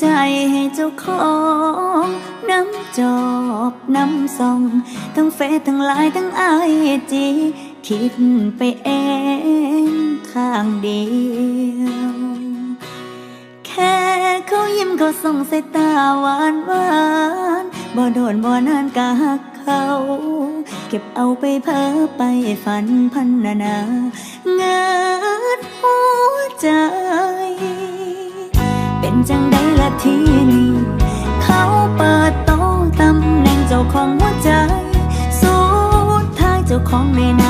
ใจให้เจ้าของน้ำจอบน้ำส่องทั้งเฟซทั้งไลน์ทั้งไอจีคิดไปเองข้างเดียวแค่เขายิ้มเขาส่งสายตาหวานหวานบ่โดนบ่นานกะหักเขา เก็บเอาไปเพ้อไปฝันพันนานาเงิดหัวใจ จังได้ละทีนี้เขาเปิดโต๊ะตำแหน่งเจ้าของหัวใจ สุดท้ายเจ้าของในนัง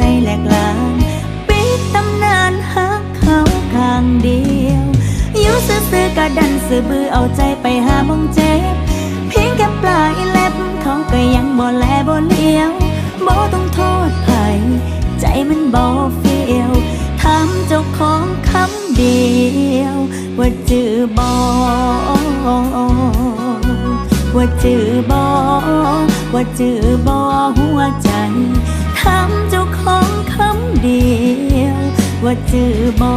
ใจแหลกลาน ปิดตำนานหักเขาข้างเดียวอยู่ซื่อๆกะดันสื่อบือเอาใจไปหามองเจ็บเพียงแค่ปลายเล็บเขาก็ยังบ่แลบ่เลี้ยวบ่ต้องโทษไผใจมันบ่เฟียวถามเจ้าของคำเดียว ว่าจือบ่ว่าจือบ่ว่าจือบ่หัวใจามเจ้าของคำเดียว ว่าจือบอ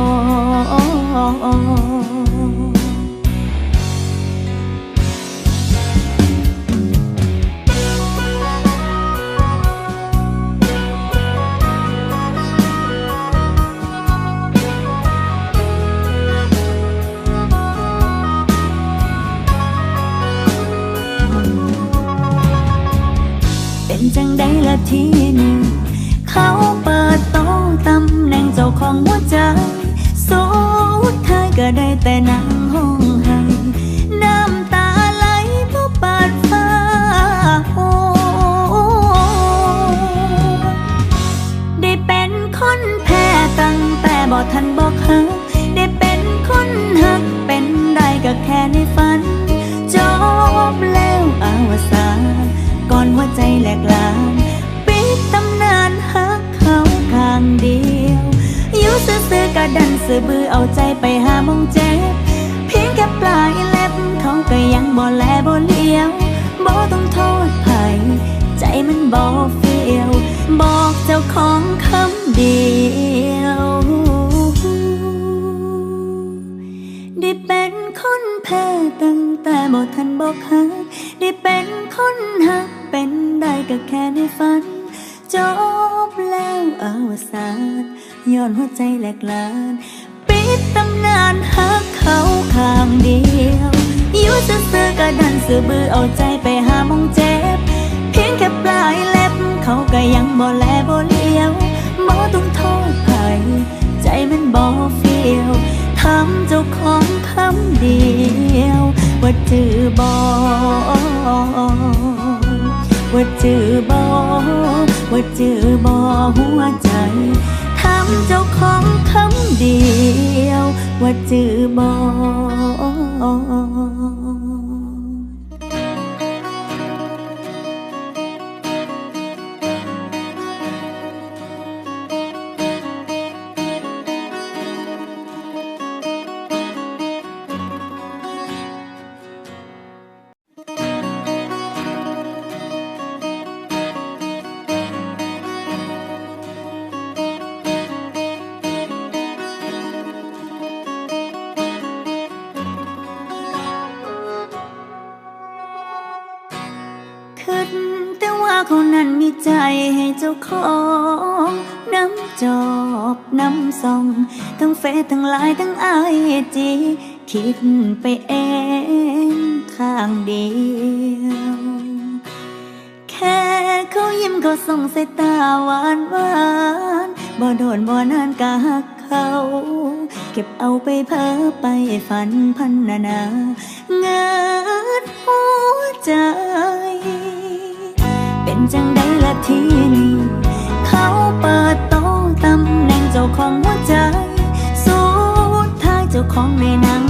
ก ๆกะดันสื่อบือเอาใจไปหามองเจ็บเพียงแค่ปลายเล็บเขาก็ยังบ่แลบ่เลี้ยวบ่ต้องโทษไผใจมันบ่เฟียวบอกเจ้าของคำเดียวได้เป็นคนแพ้ตั้งแต่บ่ทันบอกหักได้เป็นคนหักเป็นได้ก็แค่ในฝันจบแล้วอวสานย้อนหัวใจแหลกลาน ดตำนานหักเขาข้างเดียวอยู่ซื่อๆกะดันสื่อบือเอาใจไปหามองเจ็บ เพียงแค่ปลายเล็บ เขาก็ยังบ่แลบ่เลี้ยวบ่ต้องโทษไผใจมันบ่เฟียวทำเจ้าของคำเดียว ว่าจือบ่ว่าจือบ่ว่าจือบ่หัวใจำเจ้าของคำเดียว ว่าจือบอก ของน้ำจอบน้ำส่อง ทั้งเฟซทั้งไลน์ทั้งไอจีคิดไปเองข้างเดียวแค่เขายิ้มเขาส่งสายตาหวานหวานบ่โดนบ่นานกะหักเขาเก็บเอาไปเพ้อไปฝันพันนานาเงิดหัวใจ เป็นจังได้ละทีนี้ เขาเปิดโต๊ะตำแหน่งเจ้าของหัวใจ สุดท้ายเจ้าของในหนัง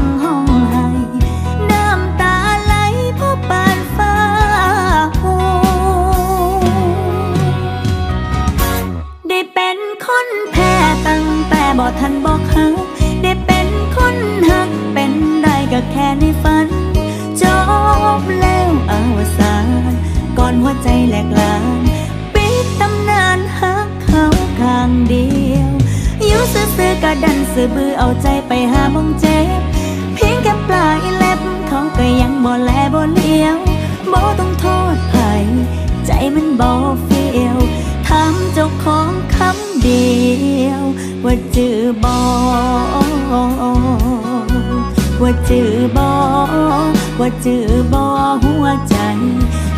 อบือเอาใจไปหามองเจ็บเพียงแค่ปลายเล็บเขาก็ยังบ่แลบ่เลี้ยวบ่ต้องโทษไผใจมันบ่เฟี้ยวถามเจ้าของคำเดียว ว่าจือบ่ว่าจือบ่ว่าจือบ่หัวใจ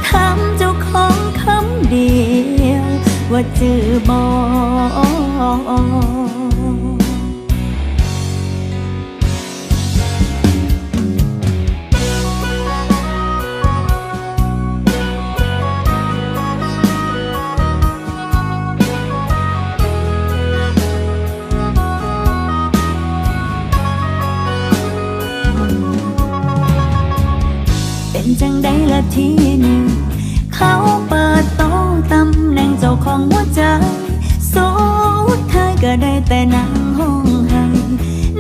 ถามเจ้าของคำเดียว ว่าจือบ่ ทีหนึ่ง เขาเปิดโต๊ะตำแหน่งเจ้าของหัวใจสุดท้ายก็ได้แต่นั่งห้องไห้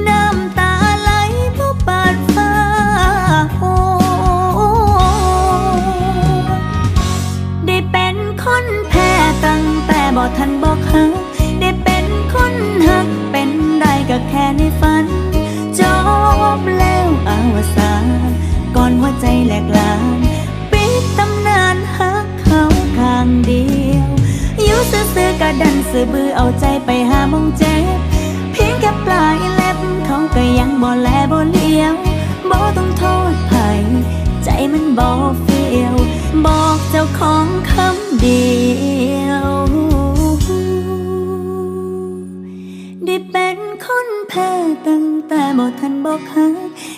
น้ำตาไหลเพราะปาดฟ้าโหได้เป็นคนแพ้ตั้งแต่บอกทันบอกหักได้เป็นคนหักเป็นได้ก็แค่ในฝัน จบแล้วอาวสาก่อนหัวใจแหลกลาน ฮักเขาข้างเดียวอยู่ซื่อๆกะดันสื่อบือเอาใจไปหามองเจ็บเพียงแค่ปลายเล็บเขาก็ยังบ่แลบ่เลี้ยวบ่ต้องโทษไผใจมันบ่เฟียวบอกเจ้าของคำเดียวได้เป็นคนแพ้ตั้งแต่บ่ทันบอกหัก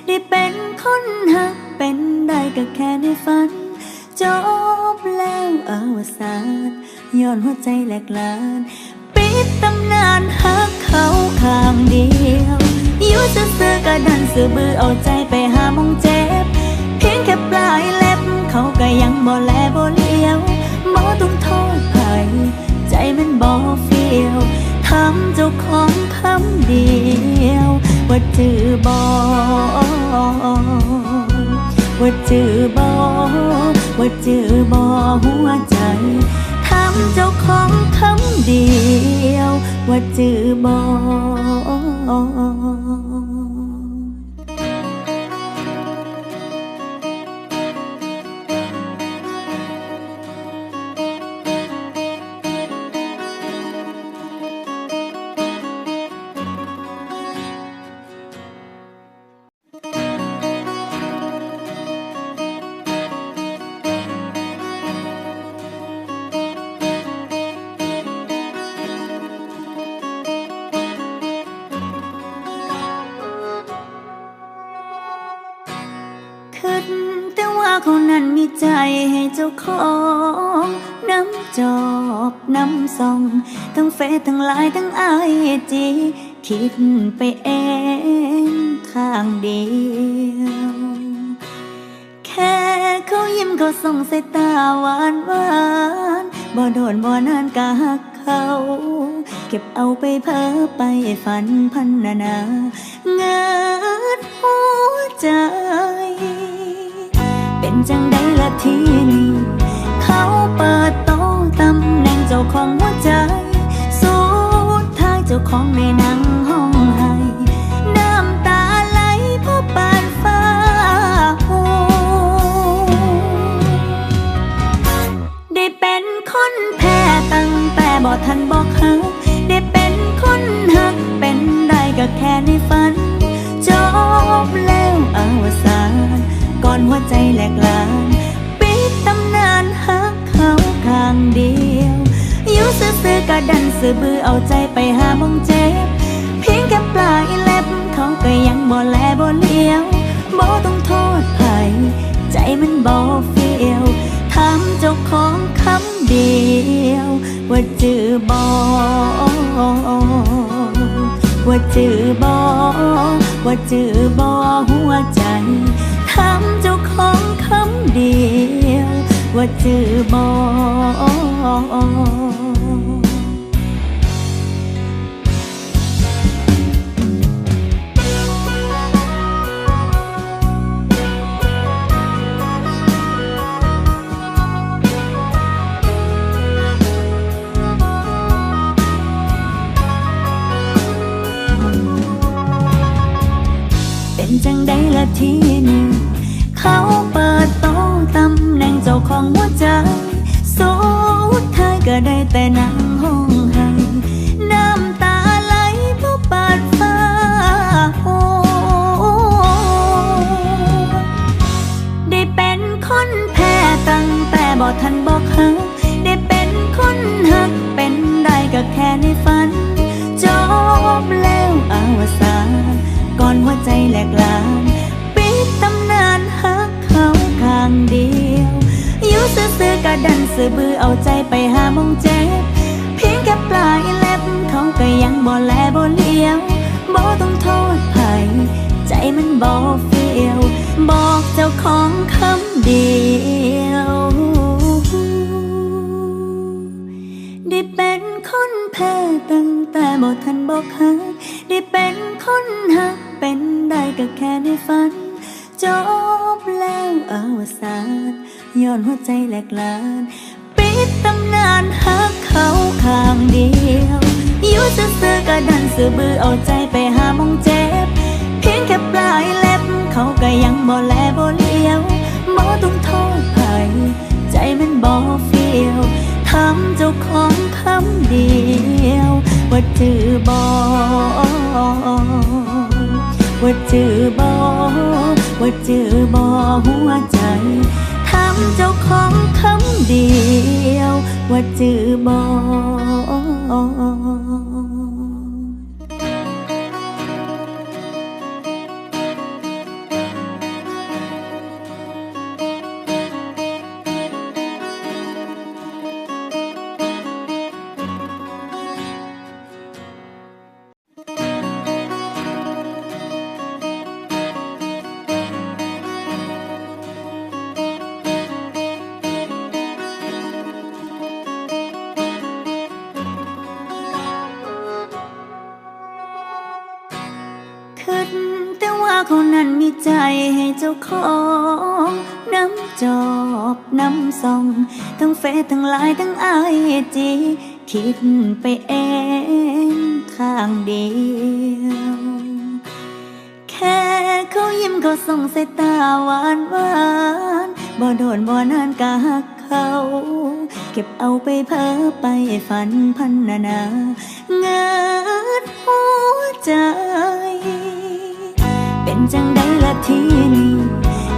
ได้เป็นคนหักเป็นได้ก็แค่ในฝัน อนหัวใจแหลกลานปิดตำนานหักเขาข้างเดียวอยู่ซื่อๆกะดันสื่อบือเอาใจไปหามองเจ็บ เพียงแค่ปลายเล็บ เขาก็ยังบ่แลบ่เลี้ยวบ่ต้องโทษไผใจมันบ่เฟียวถามเจ้าของคำเดียว ว่าจือบ่ว่าจือบ่ว่าจือบ่หัวใจ เจ้าของคำเดียว ว่าจือบอก เขานั้นมีใจให้เจ้าของน้ำจอบน้ำส่อง ทั้งเฟซทั้งไลน์ทั้งไอจีคิดไปเองข้างเดียวแค่เขายิ้มเขาส่งสายตาหวานหวานบ่โดนบ่นานกะหักเขาเก็บเอาไปเพ้อไปฝันพันนานาเงิดหัวใจ จังได้ละที ก็ยังบ่แลบ่เลี้ยวบ่ต้องโทษไผใจมันบ่เฟียวถามเจ้าของคำเดียว ว่าจือบ่ว่าจือบ่ว่าจือบ่หัวใจถามเจ้าของคำเดียว ว่าจือบ่ ก็ได้แต่นั่งห้องไห้น้ำตาไหลเพราะปาดฟ้าโหได้เป็นคนแพ้ตั้งแต่บอกทันบอกหักได้เป็นคนหักเป็นได้ก็แค่ในฝัน จบแล้วอาวสานก่อนหัวใจแหลกลา กะดันสื่อบือเอาใจไปหามองเจ็บเพียงแค่ปลายเล็บเขาก็ยังบ่แลบ่เลี้ยวบ่ต้องโทษไผใจมันบ่เฟียว บอกเจ้าของคำเดียว ได้เป็นคนแพ้ตั้งแต่บ่ทันบอกหักได้เป็นคนหักเป็นได้ก็แค่ในฝัน จบแล้วอวสาน ย้อนหัวใจแหลกลาน ปิดตำนานหักเขาข้างเดียวอยู่ซื่อๆก็ดันสื่อบือเอาใจไปหามองเจ็บ เพียงแค่ปลายเล็บ เขาก็ยังบ่แลบ่เลี้ยวบ่ต้องโทษไผใจมันบ่เฟียวทำเจ้าของคำเดียว ว่าจือบ่ว่าจือบ่ว่าจือบ่หัวใจำเจ้าของคำเดียว ว่าจือบอ ใจให้เจ้าของน้ำจอบน้ำส่อง ทั้งเฟซทั้งไลน์ทั้งไอจีคิดไปเองข้างเดียว แค่เขายิ้มเขาส่งสายตาหวานหวานบ่โดนบ่นานกะหักเขา เก็บเอาไปเพ้อไปฝันพันนานาเงิดหัวใจ เป็นจังได้ละทีนี้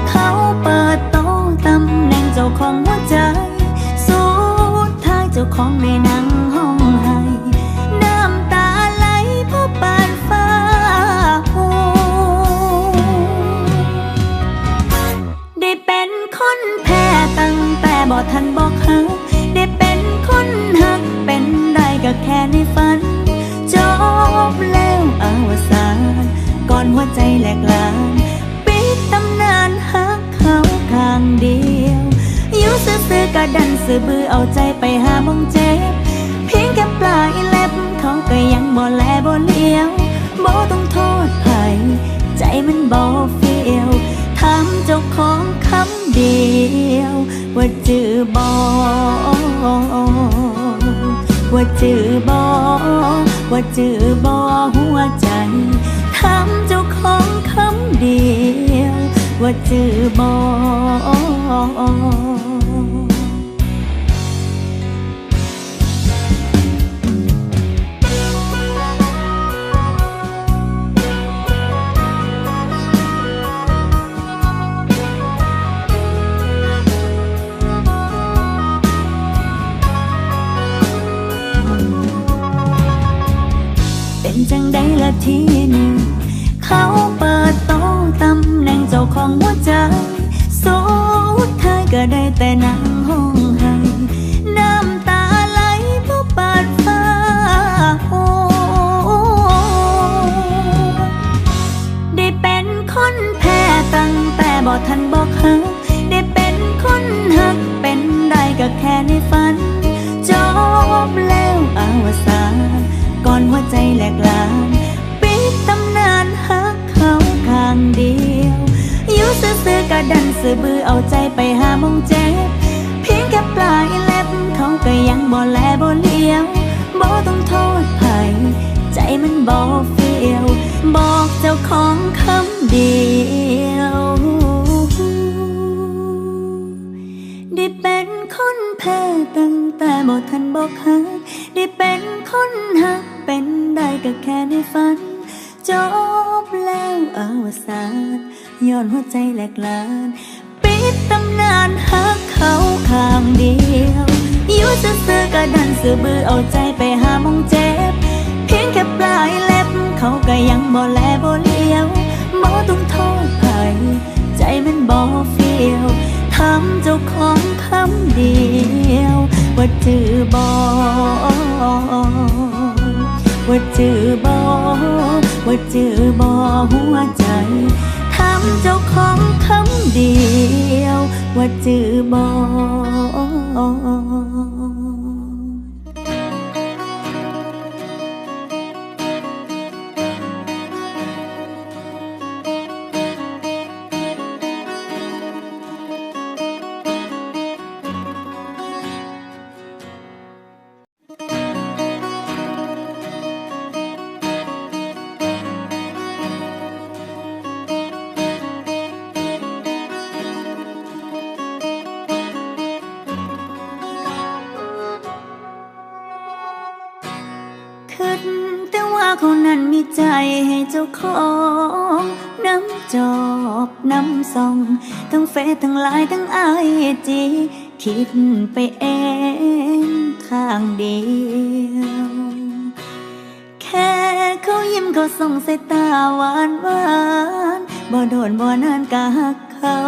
เขาเปิดโต๊ะตำแหน่งเจ้าของหัวใจ สุดท้ายเจ้าของในนั่งห้องให้น้ำตาไหลเพราะปานฟ้าโหได้เป็นคนแพ้ตั้งแต่บอกทันบอกหักได้เป็นคนหักเป็นได้ก็แค่ในฝัน ใจแหลกลาน ปิดตำนานหักเขาข้างเดียวอยู่ซื่อๆกะดันสื่อบือเอาใจไปหามองเจ็บเพียงแค่ปลายเล็บเขาก็ยังบ่แลบ่เลี้ยวบ่ต้องโทษไผใจมันบ่เฟียวถามเจ้าของคำเดียว ว่าจือบอว่าจือบอว่าจือบอหัวใจามเจ้าของคำเดียว ว่าจือบอ แพ้ตั้งแต่บอกทันบอกหักได้เป็นคนหักเป็นได้ก็แค่ในฝัน จบแล้วอาวสานก่อนหัวใจแหลกลานปิดตำนานหักเขาข้างเดียวอยู่ซื่อๆกะดันสื่อบือเอาใจไปหามองเจ็บเพียงแค่ปลายเล็บเขาก็ยังบ่แลบ่เลี้ยวบ่ต้องโทษไผใจมันบ่เฟียว บอกเจ้าของคำ ดียว ได้เป็นคนแพ้ตั้งแต่บ่ทันบอกหักได้เป็นคนหักเป็นได้ก็แค่ในฝัน จบแล้วอวสานย้อนหัวใจแหลกลาน ปิดตำนานหักเขาข้างเดียวอยู่ซื่อๆก็ดันสื่อบือเอาใจไปหามองเจ็บ เพียงแค่ปลายเล็บ เขาก็ยังบ่แลบ่เลี้ยว บ่ต้องโทษใครใจมันบ่เฟียวทำเจ้าของคำเดียวว่าจือบ่ว่าจือบ่ว่าจือบ่หัวใจทำเจ้าของคำเดียว ว่าจือบอ จ้าของน้ำจอบน้ำส่อง ทั้งเฟซทั้งไลน์ทั้งไอจีคิดไปเองข้างเดียวแค่เขายิ้มเขาส่งสายตาหวานหวานบ่โดนบ่นานกะหักเขา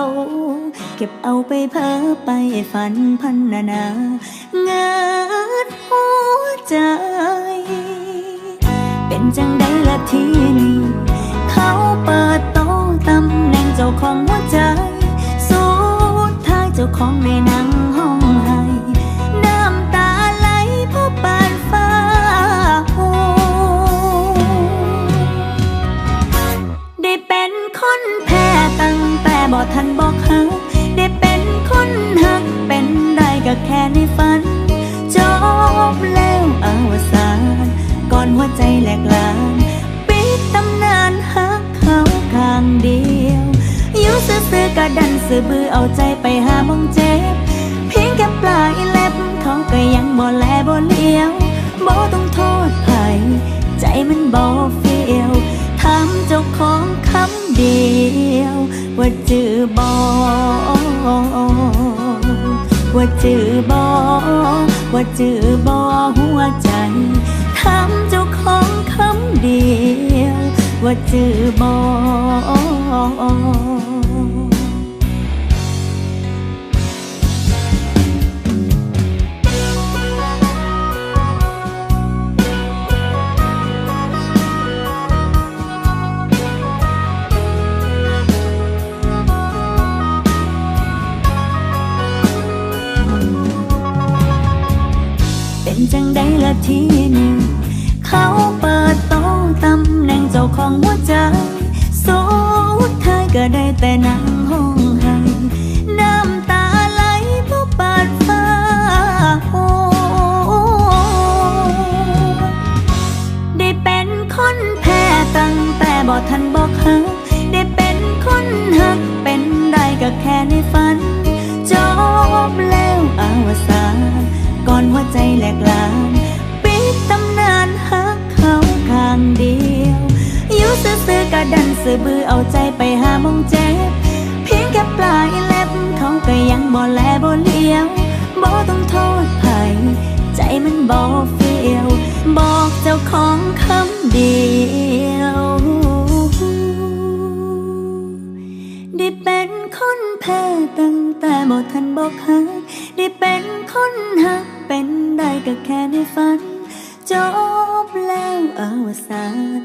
เก็บเอาไปเพ้อไปฝันพันนานาเงิดหัวใจ จังได้ละทีนี้ เขาเปิดโต๊ะตำแหน่งเจ้าของหัวใจ สุดท้ายเจ้าของในนั่ง บอว่าจือบอว่าจือบอหัวใจถามเจ้าของคำเดียว ว่าจือบอ จังได้ละทีนี้เขาเปิด ใจมันบ่เฟียว บอกเจ้าของคำเดียว ได้เป็นคนแพ้ตั้งแต่บ่ทันบอกหักได้เป็นคนหักเป็นได้ก็แค่ในฝัน จบแล้วอวสาน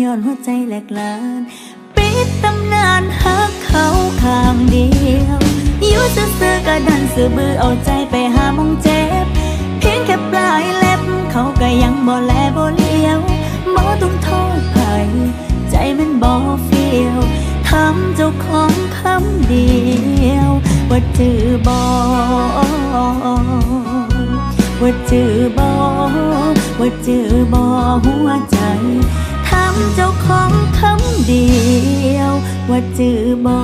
ย้อนหัวใจแหลกลานปิดตำนานหักเขาข้างเดียวอยู่ซื่อๆก็ดันสื่อบือเอาใจไปหามองเจ็บ พียงแค่ปลายเล็บ เขาก็ยังบ่แลบ่เลี้ยวบ่ต้องโทษใครใจมันบ่เฟียวทำเจ้าของคำเดียว ว่าจือบอว่าจือบอว่าจือบอหัวใจทำเจ้าของคำเดียว ว่าจือบอ